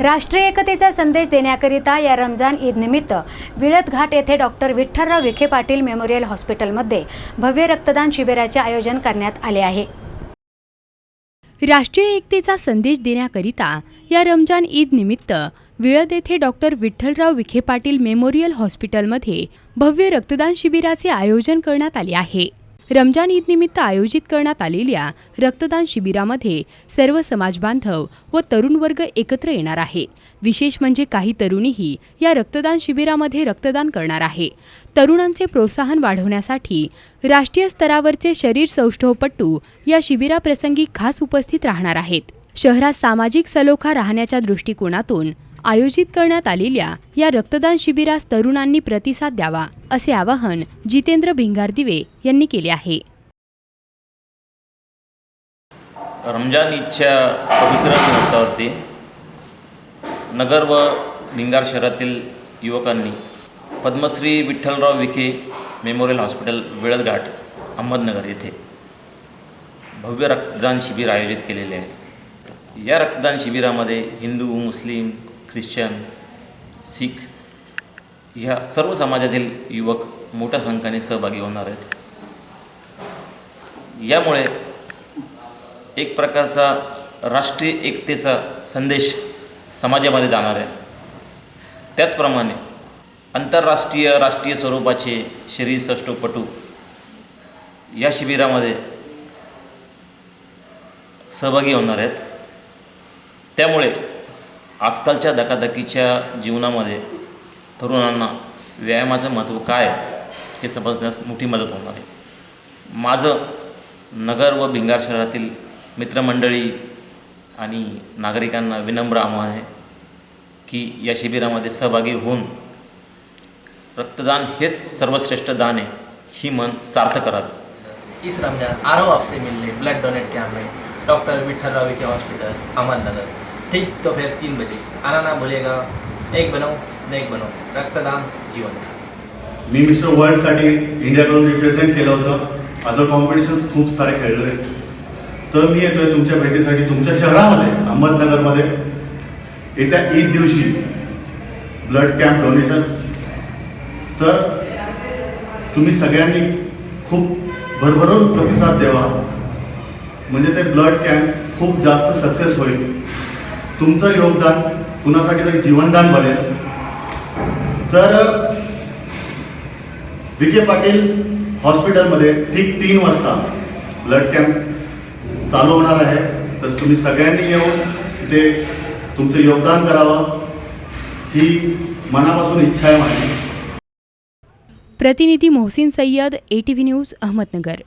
राष्ट्रीय एकतेचा संदेश देण्याकरिता या रमजान ईदनिमित्त विळत घाट येथे डॉक्टर विठ्ठलराव विखे पाटील मेमोरियल हॉस्पिटलमध्ये भव्य रक्तदान शिबिराचे आयोजन करण्यात आले आहे. राष्ट्रीय एकतेचा संदेश देण्याकरिता या रमजान ईद निमित्त विळद येथे डॉक्टर विठ्ठलराव विखे पाटील मेमोरियल हॉस्पिटलमध्ये भव्य रक्तदान शिबिराचे आयोजन करण्यात आले आहे. रमजान ईद निमित्त आयोजित करण्यात आलेल्या रक्तदान शिबिरामध्ये सर्व समाज बांधव व तरुण वर्ग एकत्र येणार आहे. विशेष म्हणजे काही तरुणीही या रक्तदान शिबिरामध्ये रक्तदान करणार आहे. तरुणांचे प्रोत्साहन वाढवण्यासाठी राष्ट्रीय स्तरावरचे शरीर सौष्ठवपट्टू या शिबिराप्रसंगी खास उपस्थित राहणार आहेत. शहरात सामाजिक सलोखा राहण्याच्या दृष्टिकोनातून आयोजित करण्यात आलेल्या या रक्तदान शिबिरास तरुणांनी प्रतिसाद द्यावा असे आवाहन जितेंद्र भिंगारदिवे यांनी केले आहे. रमजान ईदच्या पवित्र मुहूर्तावरती नगर व भिंगार शहरातील युवकांनी पद्मश्री विठ्ठलराव विखे मेमोरियल हॉस्पिटल वेळदघाट अहमदनगर येथे भव्य रक्तदान शिबिर आयोजित केलेले आहे. या रक्तदान शिबिरामध्ये हिंदू मुस्लिम ख्रिश्चन सिख ह्या सर्व समाजातील युवक मोठ्या संख्येने सहभागी होणार आहेत. यामुळे एक प्रकारचा राष्ट्रीय एकतेचा संदेश समाजामध्ये जाणार आहे. त्याचप्रमाणे आंतरराष्ट्रीय राष्ट्रीय स्वरूपाचे शरीर सष्टोपटू या शिबिरामध्ये सहभागी होणार आहेत. त्यामुळे आजकालच्या धकाधकीच्या जीवनामध्ये तरुणांना व्यायामाचं महत्त्व काय हे समजण्यास मोठी मदत होणार आहे. माझं नगर व भिंगार शहरातील मित्रमंडळी आणि नागरिकांना विनम्र आव्हान आहे की या शिबिरामध्ये सहभागी होऊन रक्तदान हेच सर्वश्रेष्ठ दान आहे ही मन सार्थ करावे. इस रमजान आरो आपसे मिलने ब्लड डोनेट कैंप में डॉक्टर विठल रावी के हॉस्पिटल अहमदनगर. ठीक दोपहर तीन बजे। आना ना भूलेगा एक बनो नेक बनो रक्तदान जीवन मी मिस्टर वर्ल्डसाठी इंडियाकडून रिप्रेझेंट केलं होतं. अदर कॉम्पिटिशन्स खूप सारे खेळलोय. तर मी येतोय तुमच्या भेटीसाठी तुमच्या शहरामध्ये अहमदनगरमध्ये. येत्या ईद दिवशी ब्लड कॅम्प डोनेशन तर तुम्ही सगळ्यांनी खूप भरभरून प्रतिसाद द्यावा. म्हणजे ते ब्लड कॅम्प खूप जास्त सक्सेस होईल. तुमचं योगदान कुणासाठी तरी जीवनदान बनेल. तर विखे पाटील हॉस्पिटलमध्ये ठीक तीन वाजता ब्लड कॅम्प चालू होणार आहे. तर तुम्ही सगळ्यांनी येऊन तिथे तुमचं योगदान करावं ही मनापासून इच्छा आहे माझी. प्रतिनिधी Mohsin Sayyed A T V news Ahmednagar.